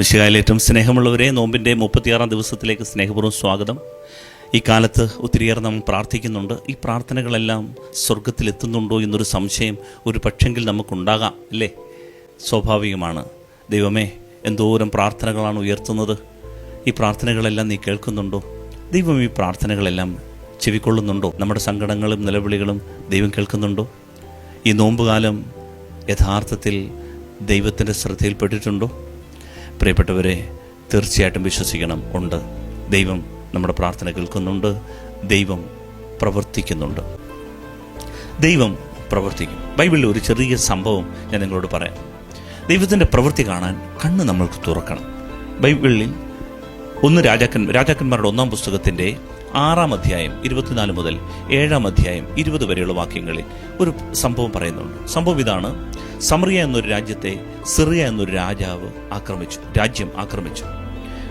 മിശികായിലേറ്റവും സ്നേഹമുള്ളവരെ നോമ്പിന്റെ മുപ്പത്തിയാറാം ദിവസത്തിലേക്ക് സ്നേഹപൂർവം സ്വാഗതം. ഈ കാലത്ത് ഒത്തിരിയേറെ നാം പ്രാർത്ഥിക്കുന്നുണ്ട്. ഈ പ്രാർത്ഥനകളെല്ലാം സ്വർഗത്തിലെത്തുന്നുണ്ടോ എന്നൊരു സംശയം ഒരു പക്ഷെങ്കിൽ നമുക്കുണ്ടാകാം അല്ലേ? സ്വാഭാവികമാണ്. ദൈവമേ എന്തോരം പ്രാർത്ഥനകളാണ് ഉയർത്തുന്നത്. ഈ പ്രാർത്ഥനകളെല്ലാം നീ കേൾക്കുന്നുണ്ടോ? ദൈവം ഈ പ്രാർത്ഥനകളെല്ലാം ചെവിക്കൊള്ളുന്നുണ്ടോ? നമ്മുടെ സങ്കടങ്ങളും നിലവിളികളും ദൈവം കേൾക്കുന്നുണ്ടോ? ഈ നോമ്പുകാലം യഥാർത്ഥത്തിൽ ദൈവത്തിന്റെ ശ്രദ്ധയിൽപ്പെട്ടിട്ടുണ്ടോ? പ്രിയപ്പെട്ടവരെ തീർച്ചയായിട്ടും വിശ്വസിക്കണം ഉണ്ട്. ദൈവം നമ്മുടെ പ്രാർത്ഥന കേൾക്കുന്നുണ്ട്. ദൈവം പ്രവർത്തിക്കുന്നുണ്ട്. ദൈവം പ്രവർത്തിക്കും. ബൈബിളിൽ ഒരു ചെറിയ സംഭവം ഞാൻ നിങ്ങളോട് പറയാം. ദൈവത്തിന്റെ പ്രവൃത്തി കാണാൻ കണ്ണ് നമ്മൾക്ക് തുറക്കണം. ബൈബിളിൽ ഒന്ന് രാജാക്കൻ രാജാക്കന്മാരുടെ ഒന്നാം പുസ്തകത്തിന്റെ ആറാം അധ്യായം ഇരുപത്തിനാല് മുതൽ ഏഴാം അധ്യായം ഇരുപത് വരെയുള്ള വാക്യങ്ങളിൽ ഒരു സംഭവം പറയുന്നുണ്ട്. സംഭവം ഇതാണ്. സമറിയ എന്നൊരു രാജ്യത്തെ സിറിയ എന്നൊരു രാജാവ് ആക്രമിച്ചു രാജ്യം ആക്രമിച്ചു.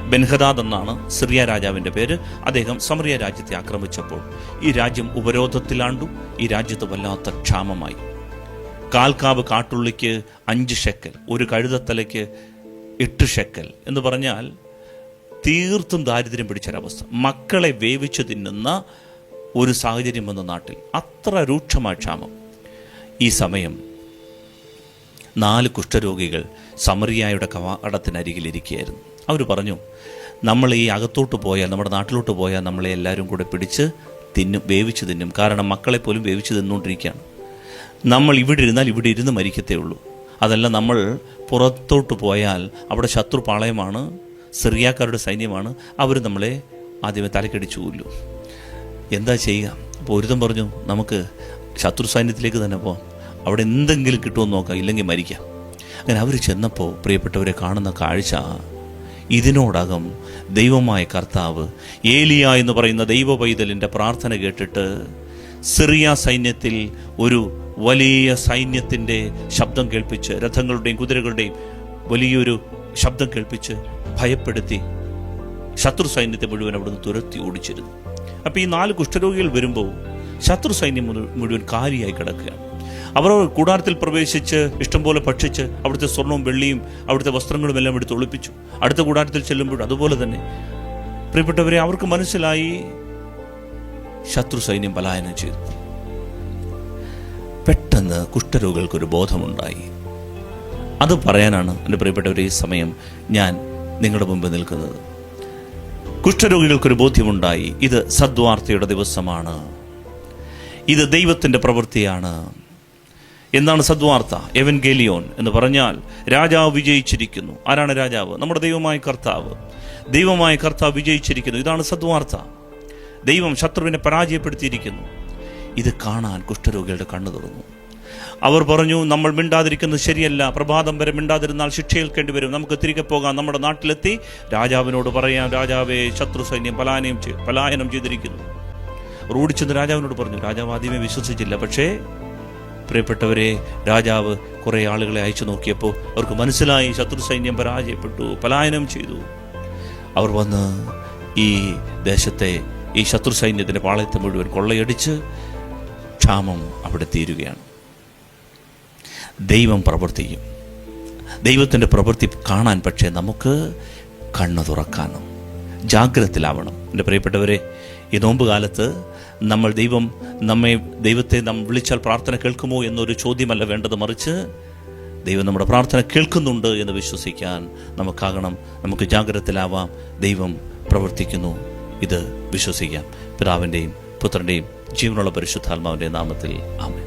ബെൻഹദാദ് എന്നാണ് സിറിയ രാജാവിന്റെ പേര്. അദ്ദേഹം സമറിയ രാജ്യത്തെ ആക്രമിച്ചപ്പോൾ ഈ രാജ്യം ഉപരോധത്തിലാണ്ടു ഈ രാജ്യത്ത് വല്ലാത്ത ക്ഷാമമായി. കാൽക്കാവ് കാട്ടുള്ളിക്ക് അഞ്ച് ഷെക്കൽ ഒരു കഴുതത്തലയ്ക്ക് എട്ട് ഷെക്കൽ എന്ന് പറഞ്ഞാൽ തീർത്തും ദാരിദ്ര്യം പിടിച്ചൊരവസ്ഥ. മക്കളെ വേവിച്ചു തിന്നുന്ന ഒരു സാഹചര്യം വന്ന നാട്ടിൽ അത്ര രൂക്ഷമായ ക്ഷാമം. ഈ സമയം നാല് കുഷ്ഠരോഗികൾ സമറിയായുടെ കവാടത്തിനരികിലിരിക്കുകയായിരുന്നു. അവർ പറഞ്ഞു നമ്മൾ ഈ അകത്തോട്ട് പോയാൽ നമ്മുടെ നാട്ടിലോട്ട് പോയാൽ നമ്മളെ എല്ലാവരും കൂടെ പിടിച്ച് തിന്നും വേവിച്ച് തിന്നും. കാരണം മക്കളെ പോലും വേവിച്ച് തിന്നുകൊണ്ടിരിക്കുകയാണ്. നമ്മൾ ഇവിടെ ഇരുന്നാൽ ഇവിടെ ഇരുന്ന് മരിക്കത്തേ ഉള്ളൂ. അതല്ല നമ്മൾ പുറത്തോട്ട് പോയാൽ അവിടെ ശത്രു പാളയമാണ് സിറിയാക്കാരുടെ സൈന്യമാണ്. അവർ നമ്മളെ ആദ്യമേ തലക്കടിച്ചു കൊല്ലു. എന്താ ചെയ്യുക? അപ്പോൾ ഒരുത്തം പറഞ്ഞു നമുക്ക് ശത്രു സൈന്യത്തിലേക്ക് തന്നെ പോവാം. അവിടെ എന്തെങ്കിലും കിട്ടുമെന്ന് നോക്കാം ഇല്ലെങ്കിൽ മരിക്കാം. അങ്ങനെ അവർ ചെന്നപ്പോൾ പ്രിയപ്പെട്ടവരെ കാണുന്ന കാഴ്ച ഇതിനോടകം ദൈവമായ കർത്താവ് ഏലിയ എന്ന് പറയുന്ന ദൈവ പൈതലിന്റെ പ്രാർത്ഥന കേട്ടിട്ട് സിറിയ സൈന്യത്തിൽ ഒരു വലിയ സൈന്യത്തിന്റെ ശബ്ദം കേൾപ്പിച്ച് രഥങ്ങളുടെയും കുതിരകളുടെയും വലിയൊരു ശബ്ദം കേൾപ്പിച്ച് ഭയപ്പെടുത്തി ശത്രു സൈന്യത്തെ മുഴുവൻ അവിടുന്ന് തുരത്തി ഓടിച്ചിരുന്നു. അപ്പോൾ ഈ നാല് കുഷ്ഠരോഗികൾ വരുമ്പോൾ ശത്രു സൈന്യം മുഴുവൻ കാലിയായി കിടക്കുകയാണ്. അവർ കൂടാരത്തിൽ പ്രവേശിച്ച് ഇഷ്ടംപോലെ ഭക്ഷിച്ച് അവിടുത്തെ സ്വർണവും വെള്ളിയും അവിടുത്തെ വസ്ത്രങ്ങളും എല്ലാം എടുത്ത് ഒളിപ്പിച്ചു. അടുത്ത കൂടാരത്തിൽ ചെല്ലുമ്പോൾ അതുപോലെ തന്നെ. പ്രിയപ്പെട്ടവരെ അവർക്ക് മനസ്സിലായി ശത്രു സൈന്യം പലായനം ചെയ്തു. പെട്ടെന്ന് കുഷ്ഠരോഗികൾക്കൊരു ബോധമുണ്ടായി. അത് പറയാനാണ് എന്റെ പ്രിയപ്പെട്ടവരെ ഈ സമയം ഞാൻ നിങ്ങളുടെ മുമ്പ് നിൽക്കുന്നത്. കുഷ്ഠരോഗികൾക്കൊരു ബോധ്യമുണ്ടായി. ഇത് സദ്വാർത്തയുടെ ദിവസമാണ്. ഇത് ദൈവത്തിന്റെ പ്രവൃത്തിയാണ്. എന്താണ് സദ്വാർത്ത? എവൻ ഗെലിയോൺ എന്ന് പറഞ്ഞാൽ രാജാവ് വിജയിച്ചിരിക്കുന്നു. ആരാണ് രാജാവ്? നമ്മുടെ ദൈവമായ കർത്താവ്. ദൈവമായ കർത്താവ് വിജയിച്ചിരിക്കുന്നു. ഇതാണ് സദ്വാർത്ത. ദൈവം ശത്രുവിനെ പരാജയപ്പെടുത്തിയിരിക്കുന്നു. ഇത് കാണാൻ കുഷ്ഠരോഗികളുടെ കണ്ണു തുറന്നു. അവർ പറഞ്ഞു നമ്മൾ മിണ്ടാതിരിക്കുന്നത് ശരിയല്ല. പ്രഭാതം വരെ മിണ്ടാതിരുന്നാൽ ശിക്ഷയേൽക്കേണ്ടി വരും. നമുക്ക് തിരികെ പോകാം. നമ്മുടെ നാട്ടിലെത്തി. രാജാവിനോട് പറയാം രാജാവെ ശത്രു സൈന്യം പലായനം പലായനം ചെയ്തിരിക്കുന്നു. റോഡിൽ ചെന്ന് രാജാവിനോട് പറഞ്ഞു രാജാവ് ആദ്യമേ വിശ്വസിച്ചില്ല. പക്ഷേ പ്രിയപ്പെട്ടവരെ രാജാവ് കുറേ ആളുകളെ അയച്ചു നോക്കിയപ്പോൾ അവർക്ക് മനസ്സിലായി ശത്രു സൈന്യം പരാജയപ്പെട്ടു പലായനം ചെയ്തു. അവർ വന്ന് ഈ ദേശത്തെ ഈ ശത്രു സൈന്യത്തിന്റെ പാളയത്തെ മുഴുവൻ കൊള്ളയടിച്ച് ക്ഷാമം അവിടെ തീരുകയാണ്. ദൈവം പ്രവർത്തിക്കും. ദൈവത്തിന്റെ പ്രവൃത്തി കാണാൻ പക്ഷേ നമുക്ക് കണ്ണു തുറക്കാനും ജാഗ്രതത്തിലാവണം. എന്റെ പ്രിയപ്പെട്ടവരെ ഈ നോമ്പ് കാലത്ത് നമ്മൾ ദൈവം നമ്മെ ദൈവത്തെ നാം വിളിച്ചാൽ പ്രാർത്ഥന കേൾക്കുമോ എന്നൊരു ചോദ്യമല്ല വേണ്ടത് മറിച്ച് ദൈവം നമ്മുടെ പ്രാർത്ഥന കേൾക്കുന്നുണ്ട് എന്ന് വിശ്വസിക്കാൻ നമുക്കാകണം നമുക്ക് ജാഗ്രതത്തിലാവാം. ദൈവം പ്രവർത്തിക്കുന്നു. ഇത് വിശ്വസിക്കാം. പിതാവിന്റെയും പുത്രന്റെയും ജീവനുള്ള പരിശുദ്ധാത്മാവിന്റെ നാമത്തിൽ. ആമേൻ.